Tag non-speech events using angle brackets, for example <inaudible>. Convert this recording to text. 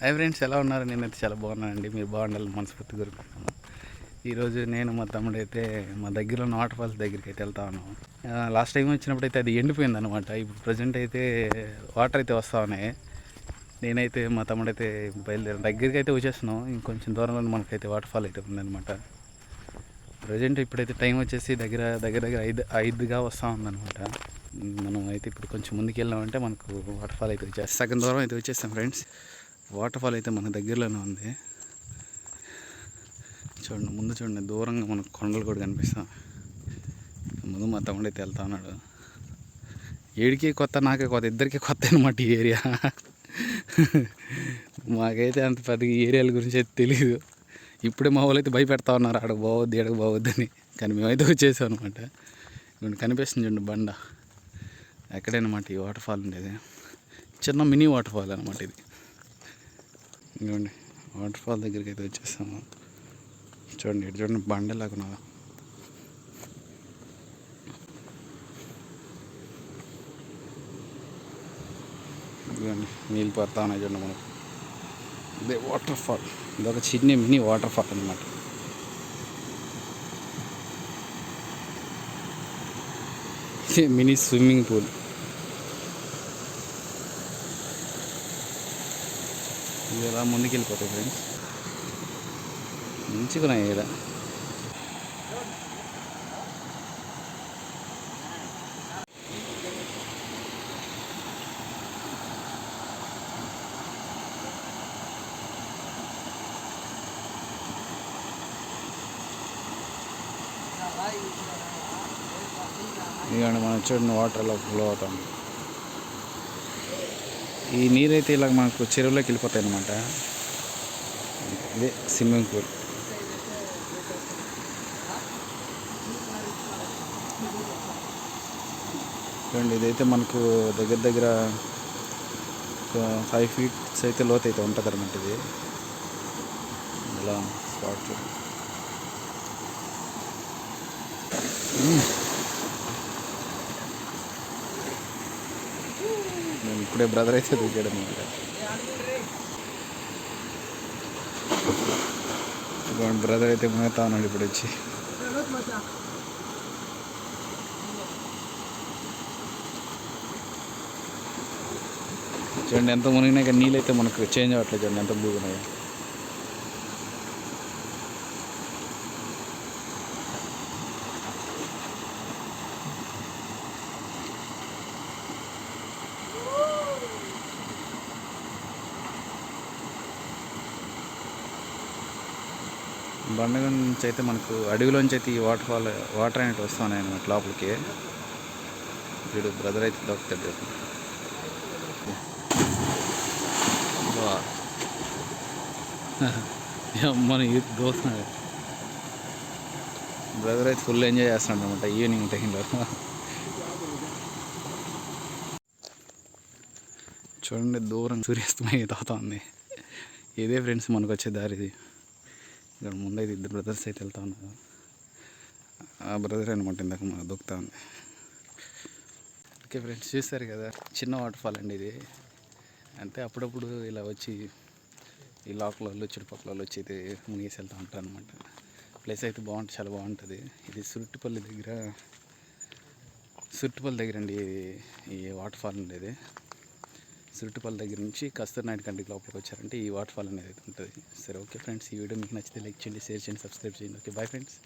Hi friends ఎలా ఉన్నారు? నేనైతే చాలా బాగున్నానండి. మీరు బాగుండాలని మనస్ఫూర్తి కోరుకుంటున్నాను. ఈరోజు నేను మా తమ్ముడు అయితే మా దగ్గర ఉన్న వాటర్ ఫాల్స్ దగ్గరికి అయితే వెళ్తా ఉన్నాము లాస్ట్ టైం వచ్చినప్పుడు అయితే అది ఎండిపోయింది అనమాట ఇప్పుడు ప్రజెంట్ అయితే వాటర్ అయితే వస్తూ ఉన్నాయి. నేనైతే మా తమ్ముడు అయితే బయలుదేరి. దగ్గరికి అయితే వచ్చేస్తున్నాం. ఇంకొంచెం దూరంలో మనకైతే వాటర్ ఫాల్ అయితే ఉందన్నమాట. ప్రజెంట్ ఇప్పుడైతే టైం వచ్చేసి దగ్గర దగ్గర దగ్గర ఐదు ఐదుగా వస్తూ ఉందన్నమాట. మనం అయితే ఇప్పుడు కొంచెం ముందుకు వెళ్ళామంటే మనకు వాటర్ ఫాల్ అయితే వచ్చేస్తాం సగం దూరం అయితే వచ్చేస్తాం ఫ్రెండ్స్ వాటర్ ఫాల్ అయితే మన దగ్గరలోనే ఉంది. చూడండి ముందు చూడండి దూరంగా మనకు కొండలు కూడా కనిపిస్తాం ముందు మా తమ్ముడు అయితే వెళ్తా ఉన్నాడు. ఏడికి కొత్త నాకే కొత్త ఇద్దరికి కొత్త అనమాట ఈ ఏరియా. మాకైతే అంత పెద్ద ఈ ఏరియాల గురించి అయితే తెలియదు ఇప్పుడే మా వాళ్ళు అయితే భయపెడతా ఉన్నారు ఆడ బావద్దు ఏడకు బావద్దని కానీ మేమైతే వచ్చేసాం అనమాట ఇప్పుడు కనిపిస్తుంది చూడండి బండ. ఎక్కడైనమాట ఈ వాటర్ ఫాల్ ఉండేది. చిన్న మినీ వాటర్ ఫాల్ అనమాట ఇది. ఇంకోండి వాటర్ ఫాల్ దగ్గరికి అయితే వచ్చేసాము. చూడండి ఇటు చూడండి బండలాగా ఉన్నదా? ఇదిగోండి నీళ్ళు పడతా ఉన్నాయి చూడండి మనకు. ఇదే వాటర్ ఫాల్ ఇదొక చిన్న మినీ వాటర్ ఫాల్ అనమాట మినీ స్విమ్మింగ్ పూల్. ఇది ఎలా ముందుకెళ్ళిపోతాయి ఫ్రెండ్స్ మంచిగున్నాయి ఇలా ఇక్కడ ఇదిగోండి మనం చూడండి వాటర్ ఎలా ఫ్లో అవుతాం ఈ నీరైతే ఇలా మనకు చెరువులోకి వెళ్ళిపోతాయి అనమాట ఇదే స్విమ్మింగ్ పూల్ చూడండి ఇదైతే మనకు దగ్గర దగ్గర ఫైవ్ ఫీట్స్ అయితే లోతు అయితే ఉంటుంది అనమాట ఇది. ఇలా స్పాట్ చూడండి. నేను ఇప్పుడే బ్రదర్ అయితే దిగాడు అనమాట. బ్రదర్ అయితే మునేతా ఉన్నాడు ఇప్పుడు వచ్చి. చూడండి ఎంత మునిగినాక నీళ్ళు అయితే మనకు చేంజ్ అవ్వట్లేదు చూడండి ఎంత మునిగినాయో. బండ నుంచి అయితే మనకు అడవిలోంచి అయితే ఈ వాటర్ ఫాల్ వాటర్ అనేవి వస్తున్నాయి అనమాట లోపలికి. వీడు బ్రదర్ అయితే దొరుకుతాడు వా. <laughs> మన యూత్ దోస్తున్నాడు బ్రదర్ అయితే ఫుల్ ఎంజాయ్ చేస్తున్నాడు అనమాట ఈవినింగ్ టైంలో చూడండి దూరం సూర్యాస్తమయం అయితే ఉంది ఇదే ఫ్రెండ్స్ మనకు వచ్చే దారిది ఇక్కడ ముందైతే ఇద్దరు బ్రదర్స్ అయితే వెళ్తా ఉన్నారు. ఆ బ్రదర్ అనమాట ఇందాక మనకు దొక్కుతా ఉంది. ఓకే ఫ్రెండ్స్ చూస్తారు కదా చిన్న వాటర్ ఫాల్ అండి ఇది. అంటే అప్పుడప్పుడు ఇలా వచ్చి ఈ లోకలలో చుట్టుపక్కల వచ్చి అయితే మునిగేసి వెళ్తూ ఉంటారు అనమాట ప్లేస్ అయితే బాగుంటుంది చాలా బాగుంటుంది. ఇది సురుట్టుపల్లి దగ్గర సురుట్టుపల్లి దగ్గర అండి ఇది- ఈ వాటర్ ఫాల్ ఉండేది. సురుట్టుపల్లి దగ్గర నుంచి కస్తూర్నాయుడు కంటికి లోపలికి వచ్చారంటే ఈ వాటర్ ఫాల్ అనేది ఉంటుంది. సరే ఓకే ఫ్రెండ్స్ ఈ వీడియో మీకు నచ్చితే లైక్ చేయండి షేర్ చేయండి సబ్స్క్రైబ్ చేయండి. Okay bye friends.